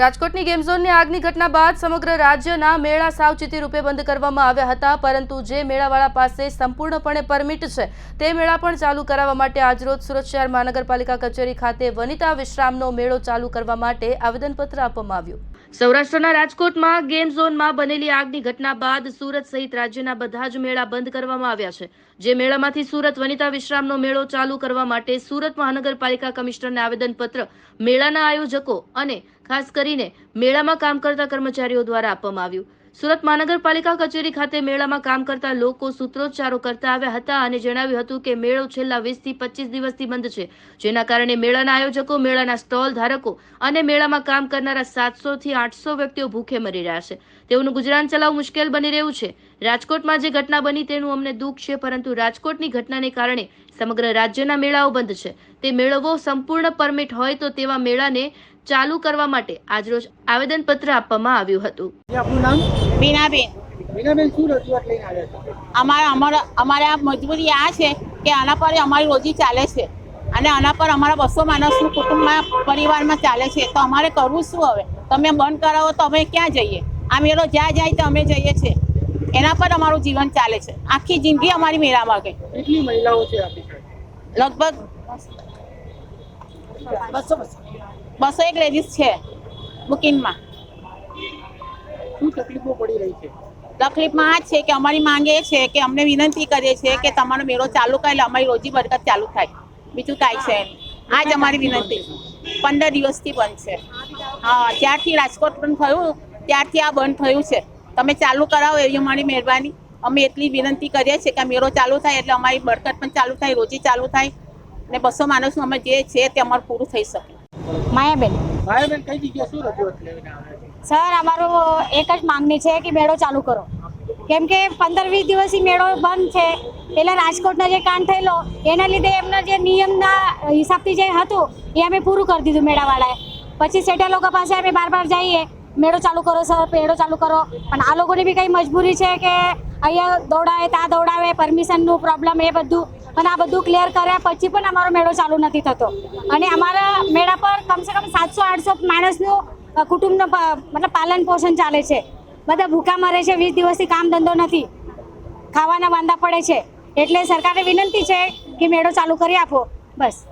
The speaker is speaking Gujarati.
રાજકોટની ગેમ ઝોનની આગની ઘટના બાદ સમગ્ર રાજ્યના મેળા સાવચેતી રૂપે બંધ કરવામાં આવ્યા હતા, પરંતુ જે મેળાવાળા પાસે સંપૂર્ણપણે પરમિટ છે, તે મેળા પણ ચાલુ કરાવવા માટે આજરોજ સુરત શહેર મહાનગરપાલિકા કચેરી ખાતે વનિતા વિશ્રામનો મેળો ચાલુ કરવા માટે આવેદનપત્ર આપવામાં આવ્યું. સૌરાષ્ટ્રના રાજકોટમાં ગેમ ઝોનમાં બનેલી આગની ઘટના બાદ સુરત સહિત રાજ્યના બધા જ મેળા બંધ કરવામાં આવ્યા છે. જે મેળામાંથી સુરત વનિતા વિશ્રામનો મેળો ચાલુ કરવા માટે સુરત મહાનગરપાલિકા કમિશનરને આવેદનપત્ર, મેળાના આયોજકો અને ખાસ કરીને મેળામાં કામ કરતા કર્મચારીઓ દ્વારા આપવામાં આવ્યું. સુરત મહાનગરપાલિકા કચેરી ખાતે મેળામાં કામ કરતા લોકો સૂત્રોચ્ચારો કરતા આવ્યા હતા અને જણાવ્યું હતું કે મેળો છેલ્લા વીસથી પચીસ દિવસથી બંધ છે, જેના કારણે મેળાના આયોજકો, મેળાના સ્ટોલ ધારકો અને મેળામાં કામ કરનારા સાતસો થી આઠસો વ્યક્તિઓ ભૂખે મરી રહ્યા છે. તેઓનું ગુજરાન ચલાવવું મુશ્કેલ બની રહ્યું છે. રાજકોટમાં જે ઘટના બની તેનું અમને દુઃખ છે, પરંતુ રાજકોટની ઘટનાને કારણે સમગ્ર રાજ્યના મેળાઓ બંધ છે. તે મેળવો સંપૂર્ણ પરમિટ હોય તો તેવા મેળાને ચાલુ કરવા માટે આજરોજ આવેદનપત્ર આપવામાં આવ્યું હતું. આપનું નામ? બીનાબેન મીનાબેન શું રજૂઆત લઈને આવ્યા છો? અમારા અમારા અમારે આ મજબૂરી આ છે કે આના પર અમારી રોજી ચાલે છે. અને આના પર અમારા બસો માણસનું કુટુંબમાં પરિવારમાં ચાલે છે? તો અમારે કરવું શું હવે? તમે બંધ કરાવો તો અમે ક્યાં જઈએ? આ મેળો જ્યાં જાય તો અમે જઈએ છીએ. એના પર અમારું જીવન ચાલે છે. આખી જિંદગી અમારી મેળામાં ગઈ. કેટલી મહિલાઓ છે લગભગ બસો બસો. એક લેડીઝ છે બુકિંગમાં. શું તકલીફો પડી રહી છે? તકલીફમાં આ છે કે અમારી માંગે છે કે અમને વિનંતી કરીએ છીએ કે તમારો મેળો ચાલુ કરે એટલે અમારી રોજી બરકત ચાલુ થાય. બીજું કાંઈ છે આ જ અમારી વિનંતી. પંદર દિવસથી બંધ છે. હા જ્યારથી રાજકોટ બંધ થયું ત્યારથી આ બંધ થયું છે. તમે ચાલુ કરાવો એવી અમારી મહેરબાની. અમે એટલી વિનંતી કરીએ છીએ કે મેળો ચાલુ થાય એટલે અમારી બરકત પણ ચાલુ થાય રોજી ચાલુ થાય. ને બસો માણસનું અમે જે છે તે અમારું પૂરું થઈ શકે. માયાબેન. માયાબેન કઈ જગ્યાએ શું રજૂઆત લઈને સર અમારો એક જ માંગણી છે કે મેળો ચાલુ કરો. કેમ કે પંદર વીસ દિવસથી મેળો બંધ છે. એટલે રાજકોટનો જે કાંડ થયેલો એના લીધે એમના જે નિયમના હિસાબથી જે હતું એ અમે પૂરું કરી દીધું મેળાવાળાએ. પછી સેટા લોકો પાસે અમે બાર બાર જઈએ. મેળો ચાલુ કરો સર મેળો ચાલુ કરો. પણ આ લોકોની બી કંઈ મજબૂરી છે કે અહીંયા દોડાવે ત્યાં દોડાવે પરમિશનનું પ્રોબ્લેમ એ બધું. અને આ બધું ક્લિયર કર્યા પછી પણ અમારો મેળો ચાલુ નથી થતો. અને અમારા મેળા પર કમસે કમ સાતસો, આઠસો માણસનું કુટુંબનું મતલબ પાલન પોષણ ચાલે છે. બધા ભૂખા મરે છે, વીસ દિવસથી કામ ધંધો નથી. ખાવાના વાંધા પડે છે. એટલે સરકારને વિનંતી છે કે મેળો ચાલુ કરી આપો. બસ.